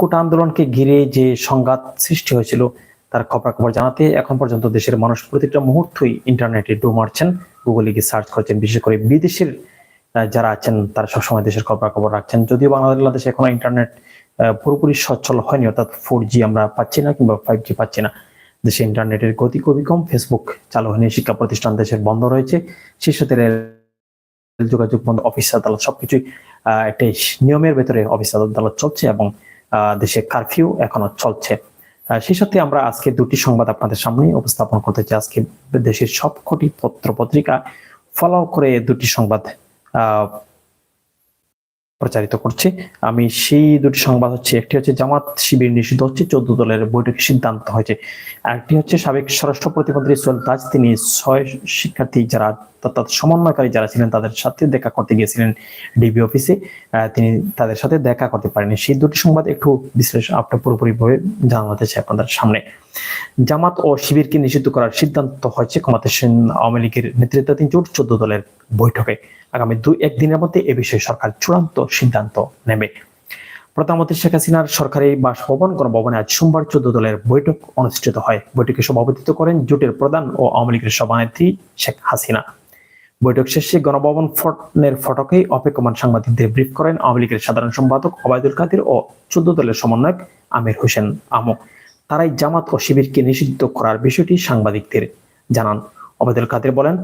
কোটা আন্দোলনকে ঘিরে যে সংঘাত সৃষ্টি হয়েছিল, তার খবরাখবর জানাতে এখন পর্যন্ত দেশের মানুষ প্রতিটা মুহূর্তই ইন্টারনেটে ডু মারছেন। গুগলে গিয়ে সার্চ করছেন, বিশেষ করে বিদেশের যারা আছেন, তারা সবসময় দেশের খবরাখবর রাখছেন। যদিও বাংলাদেশে এখনও ইন্টারনেট পুরোপুরি সচ্ছল হয়নি, অর্থাৎ ফোর জি আমরা পাচ্ছি না কিংবা ফাইভ জি পাচ্ছি না। দেশে ইন্টারনেটের গতি খুবই কম ফেসবুক চালু হয়নি, শিক্ষা প্রতিষ্ঠান দেশের বন্ধ রয়েছে। সেই রেল যোগাযোগ বন্ধ, অফিস, আদালত সবকিছুই একটি নিয়মের ভেতরে অফিস আদালত চলছে এবং দেশে কারফিউ এখনও চলছে। সেই সাথে আমরা আজকে দুটি সংবাদ আপনাদের সামনে উপস্থাপন করতে চাই। আজকে দেশের সবকটি পত্র পত্রিকা ফলো করে দুটি সংবাদ প্রচারিত করছে। আমি সেই দুটি সংবাদ হচ্ছে, একটি হচ্ছে জামাত শিবির নিষিদ্ধ হচ্ছে, চোদ্দ দলের বৈঠকের সিদ্ধান্ত হয়েছে। আরেকটি হচ্ছে সাবেক স্বরাষ্ট্র প্রতিমন্ত্রী সোহেল তাজ তিনি ছয় শিক্ষার্থী যারা, অর্থাৎ সমন্বয়কারী যারা ছিলেন, তাদের সাথে দেখা করতে গিয়েছিলেন ডিবি অফিসে। তিনি তাদের সাথে দেখা করতে পারেনি সেই দুটি সংবাদ একটু বিশ্লেষণ আপনার পুরোপুরি ভাবে জানাতে চাই আপনাদের সামনে। জামাত ও শিবিরকে নিষিদ্ধ করার সিদ্ধান্ত হয়েছে ক্ষমতাসীন আওয়ামী লীগের নেতৃত্বাধীন জোট চোদ্দ দলের বৈঠকে। আগামী দুই একদিনের মধ্যে এ বিষয়ে সরকার চূড়ান্ত সিদ্ধান্ত নেবে। প্রধানমন্ত্রী শেখ হাসিনার সরকারি বাসভবন, গণভবনে আজ সোমবার চোদ্দ দলের বৈঠক অনুষ্ঠিত হয়। বৈঠকে সভাপতিত্ব করেন জোটের প্রধান ও আওয়ামী লীগের সভানেত্রী শেখ হাসিনা। বৈঠক শেষে গণভবন ফটনের ফটকে অপেক্ষমান সাংবাদিকদের ব্রিফ করেন আওয়ামী লীগের সাধারণ সম্পাদক ওবায়দুল কাদের ও চোদ্দ দলের সমন্বয়ক আমির হোসেন আমো। তারাই জামাত ও শিবিরকে নিষিদ্ধ করার বিষয়টি সাংবাদিকদের জানান। ওবায়দুল কাদের বলেন,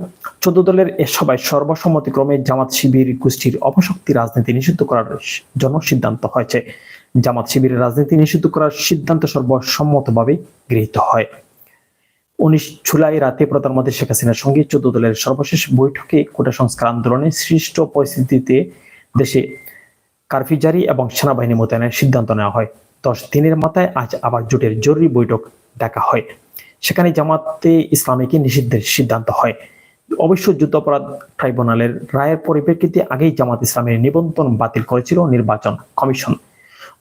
চোদ্দ দলের এ সভায় সর্বসম্মতিক্রমে জামাত শিবির গোষ্ঠীর অপশক্তি রাজনীতি নিষিদ্ধ করার জন্য সিদ্ধান্ত হয়েছে। জামাত শিবিরের রাজনীতি নিষিদ্ধ করার সিদ্ধান্ত সর্বসম্মতভাবে গৃহীত হয়। উনিশ জুলাই রাতে প্রধানমন্ত্রী শেখ হাসিনার সঙ্গে চোদ্দ দলের সর্বশেষ বৈঠকে কোটা সংস্কার আন্দোলনে সৃষ্ট পরিস্থিতিতে দেশে কারফিউ জারি এবং সেনাবাহিনী মোতায়েনের সিদ্ধান্ত নেওয়া হয়। দশ দিনের মাথায় আজ আবার জোটের জরুরি বৈঠক ডাকা হয়। সেখানে জামাতে ইসলামীকে নিষিদ্ধের সিদ্ধান্ত হয়। অবশ্য যুদ্ধাপরাধ ট্রাইব্যুনালের রায়ের পরিপ্রেক্ষিতে আগেই জামাত ইসলামের নিবন্ধন বাতিল করেছিল নির্বাচন কমিশন।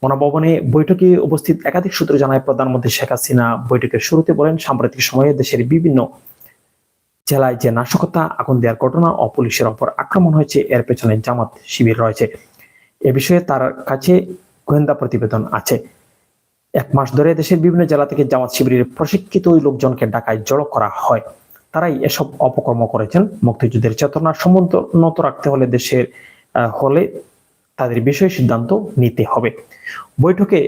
গণভবনে বৈঠকে উপস্থিত একাধিক সূত্র জানায়, প্রধানমন্ত্রী শেখ হাসিনা বৈঠকের শুরুতে বলেন, সাম্প্রতিক সময়ে দেশের বিভিন্ন জেলায় যে নাশকতা, আগুন দেওয়ার ঘটনা ও পুলিশের ওপর আক্রমণ হয়েছে, এর পেছনে জামাত শিবির রয়েছে। এ বিষয়ে তার কাছে গোয়েন্দা প্রতিবেদন আছে। এক মাস ধরে দেশের বিভিন্ন জেলা থেকে জামাত শিবিরের প্রশিক্ষিত ওই লোকজনকে ঢাকায় জড়ো করা হয়। তারাই এসব অপকর্ম করেছেন। মুক্তিযুদ্ধের চেতনা সমুন্নত রাখতে হলে দেশের হলে তাদের বিষয়ে সিদ্ধান্ত নিতে হবে। বৈঠকে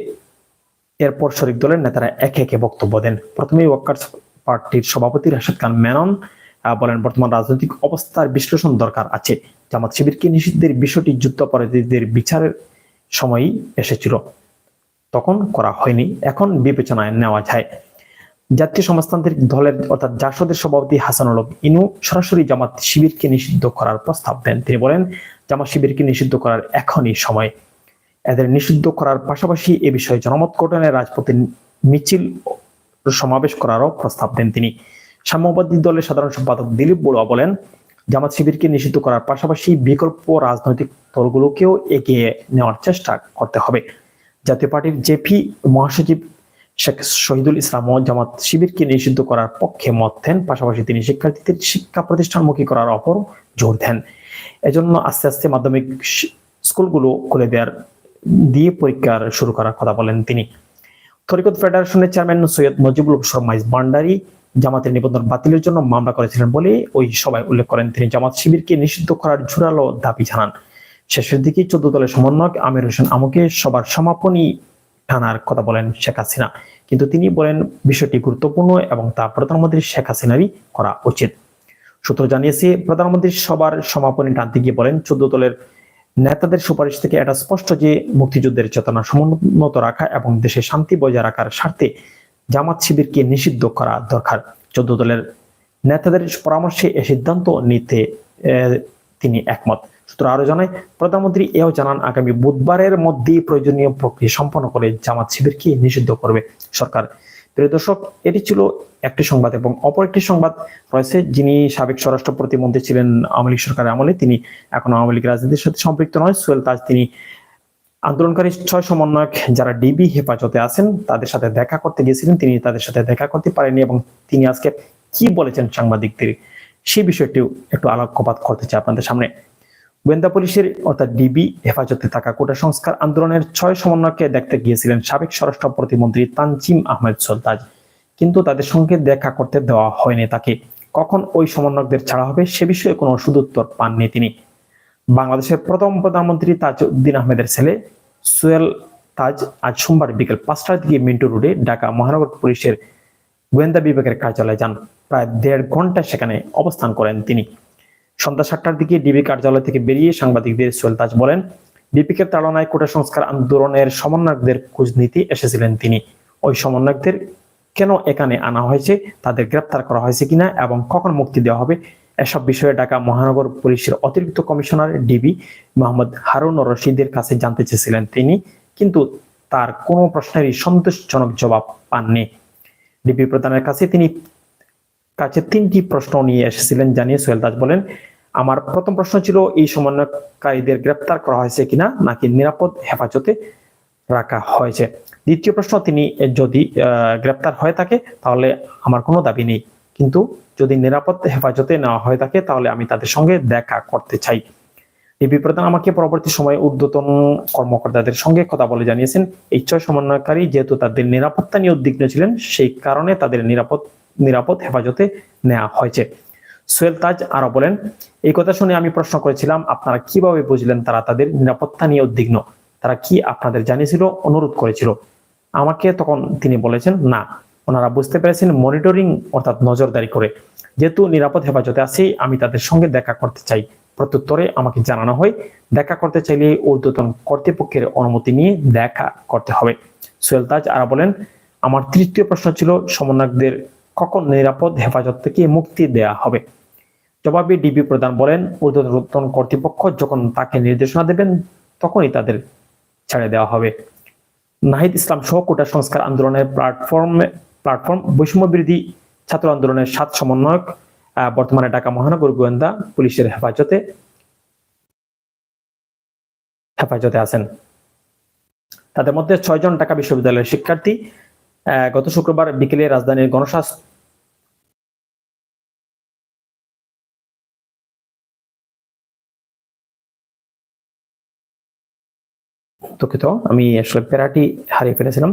এরপর শরিক দলের নেতারা একে একে বক্তব্য দেন। প্রথমে ওয়ার্কার্স পার্টির সভাপতি রাশেদ খান মেনন বলেন, বর্তমান রাজনৈতিক অবস্থার বিশ্লেষণ দরকার আছে। জামাত শিবিরকে নিষিদ্ধের বিষয়টি যুদ্ধাপরাধীদের বিচারের সময়ই এসেছিল। তখন করা হয়নি। এখন বিবেচনায় নেওয়া যায়। জাতীয় সমাজতান্ত্রিক দলের অর্থাৎ জাসদের সভাপতি হাসানুল ইনু সরাসরি জামাত শিবিরকে নিষিদ্ধ করার প্রস্তাব দেন। তিনি বলেন, জামাত শিবিরকে নিষিদ্ধ করার এখনই সময়। এদের নিষিদ্ধ করার পাশাপাশি এ বিষয়ে জনমত গঠনের রাজপথে মিছিল সমাবেশ করারও প্রস্তাব দেন তিনি। সাম্যবাদী দলের সাধারণ সম্পাদক দিলীপ বড়ুয়া বলেন জামাত শিবিরকে নিষিদ্ধ করার পাশাপাশি বিকল্প রাজনৈতিক দলগুলোকেও এগিয়ে নেওয়ার চেষ্টা করতে হবে। জাতীয় পার্টির জেপি মহাসচিব শেখ শহীদুল ইসলামও জামাত শিবিরকে নিষিদ্ধ করার পক্ষে মত দেন, পাশাপাশি তিনি শিক্ষার্থীদের শিক্ষা প্রতিষ্ঠানমুখী করার ওপর জোর দেন। এজন্য আস্তে আস্তে মাধ্যমিক স্কুলগুলো খুলে দেওয়ার দিয়ে পরীক্ষার শুরু করার কথা বলেন তিনি। তরিকত ফেডারেশনের চেয়ারম্যান সৈয়দ মজিবুল শর্মাইজ ভান্ডারি জামাতের নিবন্ধন বাতিলের জন্য মামলা করেছিলেন বলে ওই সভায় উল্লেখ করেন তিনি। জামাত শিবিরকে নিষিদ্ধ করার জোরালো দাবি জানান। শেষের দিকে চোদ্দ দলের সমন্বয়ক আমির হোসেন আমুকে সবার সমাপনী টানার কথা বলেন শেখ হাসিনা। কিন্তু তিনি বলেন, বিষয়টি গুরুত্বপূর্ণ এবং তা প্রধানমন্ত্রী শেখ হাসিনারই করা উচিত। সূত্র জানিয়েছে, প্রধানমন্ত্রী সবার সমাপনী টানতে গিয়ে বলেন, চোদ্দ দলের নেতাদের সুপারিশ থেকে এটা স্পষ্ট যে মুক্তিযুদ্ধের চেতনা সমুন্নত রাখা এবং দেশে শান্তি বজায় রাখার স্বার্থে জামাত শিবিরকে নিষিদ্ধ করা দরকার। চোদ্দ দলের নেতাদের পরামর্শে এ সিদ্ধান্ত নিতে তিনি একমত। সূত্র আরও জানায়, প্রধানমন্ত্রী এও জানান, আগামী বুধবারের মধ্যেই প্রয়োজনীয় প্রক্রিয়া সম্পন্ন করে জামাত শিবিরকে নিষিদ্ধ করবে সরকার। প্রিয় দর্শক, এটি ছিল একটি সংবাদ এবং অপর একটি সংবাদ রয়েছে, যিনি সাবেক স্বরাষ্ট্র প্রতিমন্ত্রী ছিলেন আওয়ামী লীগ সরকারের আমলে। তিনি এখন আওয়ামী লীগ রাজনীতির সাথে সম্পৃক্ত নয়। সোহেল তাজ তিনি আন্দোলনকারী ছয় সমন্বয়ক যারা ডিবি হেফাজতে আছেন, তাদের সাথে দেখা করতে গিয়েছিলেন। তিনি তাদের সাথে দেখা করতে পারেননি এবং তিনি আজকে কি বলেছেন সাংবাদিকদের সেই বিষয়টিও একটু আলোকপাত করতে চাই আপনাদের সামনে। গোয়েন্দা পুলিশের অর্থাৎ ডিবি হেফাজতে থাকা কোটা সংস্কার আন্দোলনের ছয় সমন্বয়কে দেখতে গিয়েছিলেন সাবেক স্বরাষ্ট্র প্রতিমন্ত্রী তানজিম আহমেদ সলতাজ কিন্তু তাদের সঙ্গে দেখা করতে দেওয়া হয়নি তাকে। কখন ওই সমন্বয়কদের ছাড়া হবে, সে বিষয়ে কোনো সুদুত্তর পাননি তিনি। বাংলাদেশের প্রথম প্রধানমন্ত্রী তাজউদ্দিন আহমেদের ছেলে সোহেল তাজ আজ সোমবার বিকেল পাঁচটার দিকে মিন্টু রোডে ঢাকা মহানগর পুলিশের গোয়েন্দা বিভাগের কার্যালয়ে যান। প্রায় দেড় ঘণ্টা সেখানে অবস্থান করেন তিনি। সন্ধ্যা সাতটার দিকে ডিবি কার্যালয় থেকে বেরিয়ে সাংবাদিকদের সোহেল তাজ বলেন, ডিপিকে তাড়নায় কোটা সংস্কার আন্দোলনের সমন্বয়কদের খোঁজ নিতে এসেছিলেন তিনি। ওই সমন্বয়কদের কেন এখানে আনা হয়েছে, তাদের গ্রেপ্তার করা হয়েছে কিনা এবং কখন মুক্তি দেওয়া হবে এসব বিষয়ে ঢাকা মহানগর পুলিশের অতিরিক্ত কমিশনার ডিবি মোহাম্মদ হারুন রশিদের কাছে জানতে চেয়েছিলেন তিনি, কিন্তু তার কোনো প্রশ্নেরই সন্তোষজনক জবাব পাননি। ডিবি প্রধানের কাছে তিনি কাছে তিনটি প্রশ্ন নিয়ে এসেছিলেন, জানিয়ে সোহেল দাস বলেন, আমার প্রথম প্রশ্ন ছিল, এই সমন্বয়কারীদের গ্রেপ্তার করা হয়েছে কিনা, নাকি নিরাপদ হেফাজতে রাখা হয়েছে? দ্বিতীয় প্রশ্ন, তিনি যদি গ্রেপ্তার হয়ে থাকে, তাহলে আমার কোনো দাবি নেই। কিন্তু যদি নিরাপদ হেফাজতে নেওয়া হয়ে থাকে, তাহলে আমি তাদের সঙ্গে দেখা করতে চাই। ডিবি প্রধান আমাকে পরবর্তী সময়ে ঊর্ধ্বতন কর্মকর্তাদের সঙ্গে কথা বলে জানিয়েছেন এই ছয় সমন্বয়কারী যেহেতু তাদের নিরাপত্তা নিয়ে উদ্বিগ্ন ছিলেন, সেই কারণে তাদের নিরাপদ নিরাপদ হেফাজতে নেওয়া হয়েছে। সোহেল তাজ আরও বলেন, এই কথা শুনে আমি প্রশ্ন করেছিলাম, আপনারা কীভাবে বুঝলেন তারা তাদের নিরাপত্তা নিয়ে উদ্বিগ্ন? তারা কি আপনাদের জানিয়েছিল, অনুরোধ করেছিল? আমাকে তখন তিনি বলেছেন, না ওনারা বুঝতে পেরেছেন মনিটরিং অর্থাৎ নজরদারি করে। যেহেতু নিরাপদ হেফাজতে আছি, আমি তাদের সঙ্গে দেখা করতে চাই। প্রত্যুত্তরে আমাকে জানানো হয়, দেখা করতে চাইলে ঊর্ধ্বতন কর্তৃপক্ষের অনুমতি নিয়ে দেখা করতে হবে। সোহেল তাজ আরা বলেন, আমার তৃতীয় প্রশ্ন ছিল, সমন্বয়কদের কখন নিরাপদ হেফাজত থেকে মুক্তি দেয়া হবে? জবাবে ডিবি প্রধান বলেন, ঊর্ধ্বতন কর্তৃপক্ষ যখন তাকে নির্দেশনা দেবেন, তখনই তাদের ছেড়ে দেওয়া হবে। নাহিদ ইসলাম সহ কোটা সংস্কার আন্দোলনের প্ল্যাটফর্মে প্ল্যাটফর্ম বৈষম্য বিরোধী ছাত্র আন্দোলনের সাত সমন্বয়ক বর্তমানে ঢাকা মহানগর গোয়েন্দা পুলিশের হেফাজতে হেফাজতে আছেন। তাদের মধ্যে ছয়জন ঢাকা বিশ্ববিদ্যালয়ের শিক্ষার্থী গত শুক্রবার বিকেলে রাজধানীর গণস্বাস্থ্য দুঃখিত, আমি আসলে প্যারাটি হারিয়ে ফেলেছিলাম।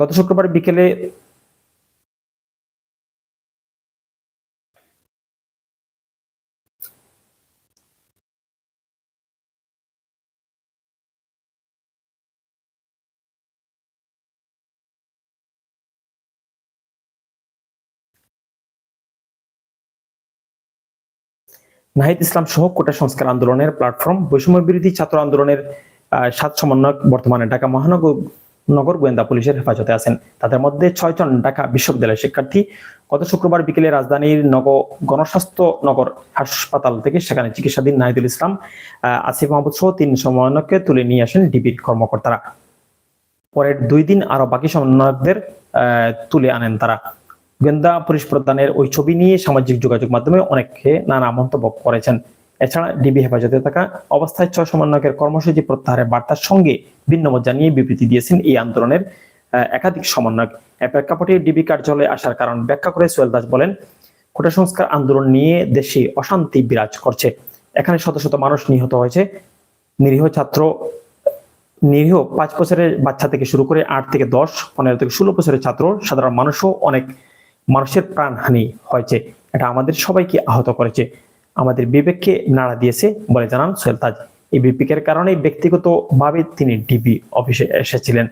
গত শুক্রবার বিকেলে নাহিদ ইসলাম সহ কোটা সংস্কার আন্দোলনের প্ল্যাটফর্ম বৈষম্য বিরোধী ছাত্র আন্দোলনের সাত সমন্বয়ক বর্তমানে ঢাকা মহানগর নগর গোয়েন্দা পুলিশের হেফাজতে আছেন। তাদের মধ্যে ছয়জন ঢাকা বিশ্ববিদ্যালয়ের শিক্ষার্থী। গত শুক্রবার বিকেলে রাজধানীর নগ গণস্বাস্থ্য নগর হাসপাতাল থেকে সেখানে চিকিৎসাধীন নাহিদুল ইসলাম আসিফ মাহমুদ সহ তিন সমন্বয়ককে তুলে নিয়ে আসেন ডিবির কর্মকর্তারা। পরের দুই দিন আরও বাকি সমন্বয়কদের তুলে আনেন তারা। গোয়েন্দা পুলিশ প্রদানের ওই ছবি নিয়ে সামাজিক যোগাযোগ মাধ্যমে অনেকে নানা মন্তব্য করেছেন। এছাড়া ডিবি হেফাজতে থাকা অবস্থায় ছয় সমন্বয়কের কর্মসূচি প্রত্যাহারের বার্তার সঙ্গে ভিন্নমত জানিয়ে বিবৃতি দিয়েছেন এই আন্দোলনের একাধিক সমন্বয়ক। প্রেক্ষাপটে ডিবি কার্যালয়ে আসার কারণ ব্যাখ্যা করে সোহেল দাস বলেন, কোটা সংস্কার আন্দোলন নিয়ে দেশে অশান্তি বিরাজ করছে। এখানে শত শত মানুষ নিহত হয়েছে। নিরীহ ছাত্র, নিরীহ পাঁচ বছরের বাচ্চা থেকে শুরু করে আট থেকে দশ, পনেরো থেকে ষোলো বছরের ছাত্র, সাধারণ মানুষও অনেক মানুষের প্রাণহানি হয়েছে। এটা আমাদের সবাইকে আহত করেছে। আমাদের বিবেককে নাড়া দিয়েছে বলে জানান সোহেল তাজ। এই বিবেকের কারণে ব্যক্তিগতভাবে তিনি ডিবি অফিসে এসেছিলেন।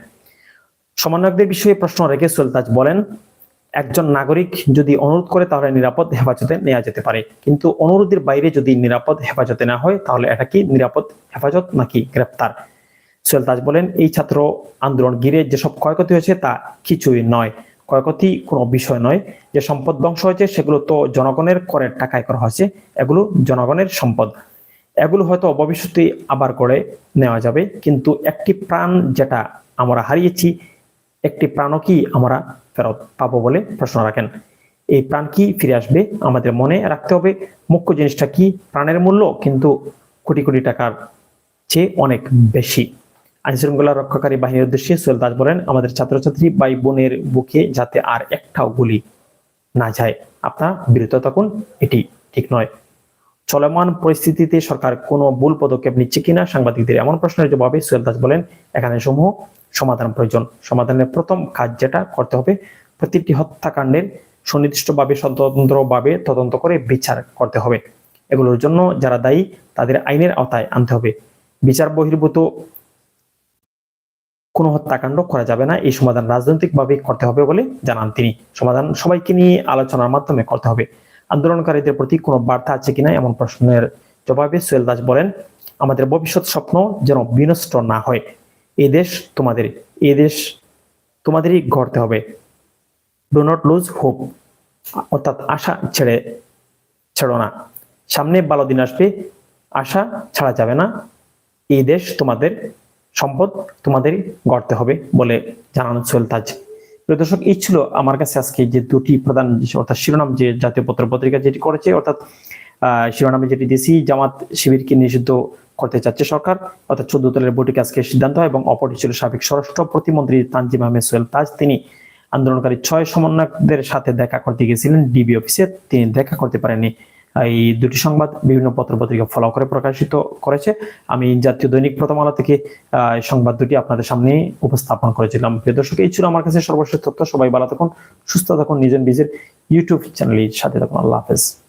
সমন্বয়কদের বিষয়ে প্রশ্ন রেখে সোহেল তাজ বলেন, একজন নাগরিক যদি অনুরোধ করে তাহলে নিরাপদ হেফাজতে নেওয়া যেতে পারে। কিন্তু অনুরোধের বাইরে যদি নিরাপদ হেফাজতে না হয়, তাহলে এটা কি নিরাপদ হেফাজত নাকি গ্রেপ্তার? সোহেল তাজ বলেন, এই ছাত্র আন্দোলন ঘিরে যেসব ক্ষয়ক্ষতি হয়েছে তা কিছুই নয়। ক্ষয়ক্ষতি কোনো বিষয় নয়। যে সম্পদ ধ্বংস হয়েছে, সেগুলো তো জনগণের করের টাকায় করা হয়েছে। এগুলো জনগণের সম্পদ। এগুলো হয়তো ভবিষ্যতে আবার করে নেওয়া যাবে। কিন্তু একটি প্রাণ যেটা আমরা হারিয়েছি, একটি প্রাণও কি আমরা ফেরত পাবো বলে প্রশ্ন রাখেন। এই প্রাণ কি ফিরে আসবে? আমাদের মনে রাখতে হবে, মুখ্য জিনিসটা কি? প্রাণের মূল্য কিন্তু কোটি কোটি টাকার চেয়ে অনেক বেশি। আইন শৃঙ্খলা রক্ষাকারী বাহিনীর উদ্দেশ্যে সোহেল দাস বলেন, আমাদের ছাত্রছাত্রী ভাই বোনের বুকে যাতে আর একটাও গুলি না যায়, আপনারা বিরত থাকুন, এটি ঠিক নয়। চলমান পরিস্থিতিতে সরকার কোনো ভুল পদক্ষেপ নিচ্ছে কিনা সাংবাদিকদের এমন প্রশ্নের জবাবে সোহেল দাস বলেন, এখানে সমূহ সমাধান প্রয়োজন। সমাধানের প্রথম কাজ যেটা করতে হবে, প্রতিটি হত্যাকাণ্ডের সুনির্দিষ্টভাবে, স্বতন্ত্রভাবে তদন্ত করে বিচার করতে হবে। এগুলোর জন্য যারা দায়ী, তাদের আইনের আওতায় আনতে হবে। বিচার বহির্ভূত কোনো হত্যাকাণ্ড করা যাবে না। এই সমাধান রাজনৈতিকভাবে করতে হবে বলে জানান তিনি। সমাধান সবাইকে নিয়ে আলোচনার মাধ্যমে করতে হবে। আন্দোলনকারীদের প্রতি কোনো বার্তা আছে কিনা এমন প্রশ্নের জবাবে সোহেল দাস বলেন, আমাদের ভবিষ্যৎ স্বপ্ন যেন বিনষ্ট না হয়। এ দেশ তোমাদের, এ দেশ তোমাদেরই গড়তে হবে। ডো নট লুজ হোপ অর্থাৎ আশা ছেড়ে, ছেড়ো না। সামনে ভালো দিন আসবে, আশা ছাড়া যাবে না। এই দেশ তোমাদের সম্পদ তোমাদের গড়তে হবে বলে জানানো সোহেল তাজ। প্রিয় দর্শক, এই ছিল আমার কাছে আজকে যে দুটি প্রধান অর্থাৎ শিরোনাম যে জাতীয় পত্র পত্রিকা যেটি করেছে, অর্থাৎ শিরোনামে যেটি দিয়েছি, জামাত শিবিরকে নিষিদ্ধ করতে চাচ্ছে সরকার। অর্থাৎ চোদ্দ দলের বৈঠকে আজকে সিদ্ধান্ত হয় এবং অপরটি ছিল সাবেক স্বরাষ্ট্র প্রতিমন্ত্রী তানজিম আহমেদ সোহেল তাজ। তিনি আন্দোলনকারী ছয় সমন্বয়কদের সাথে দেখা করতে গিয়েছিলেন। ডিবি অফিসে তিনি দেখা করতে পারেননি। এই দুটি সংবাদ বিভিন্ন পত্রপত্রিকা ফলো করে প্রকাশিত করেছে। আমি জাতীয় দৈনিক প্রথম আলো থেকে সংবাদ দুটি আপনাদের সামনে উপস্থাপন করেছিলাম। প্রিয় দর্শক, এই ছিল আমার কাছে সর্বশেষ তথ্য। সবাই ভালো থাকুন, সুস্থ থাকুন, নিজের নিজের ইউটিউব চ্যানেলের সাথে থাকুন। আল্লাহ হাফেজ।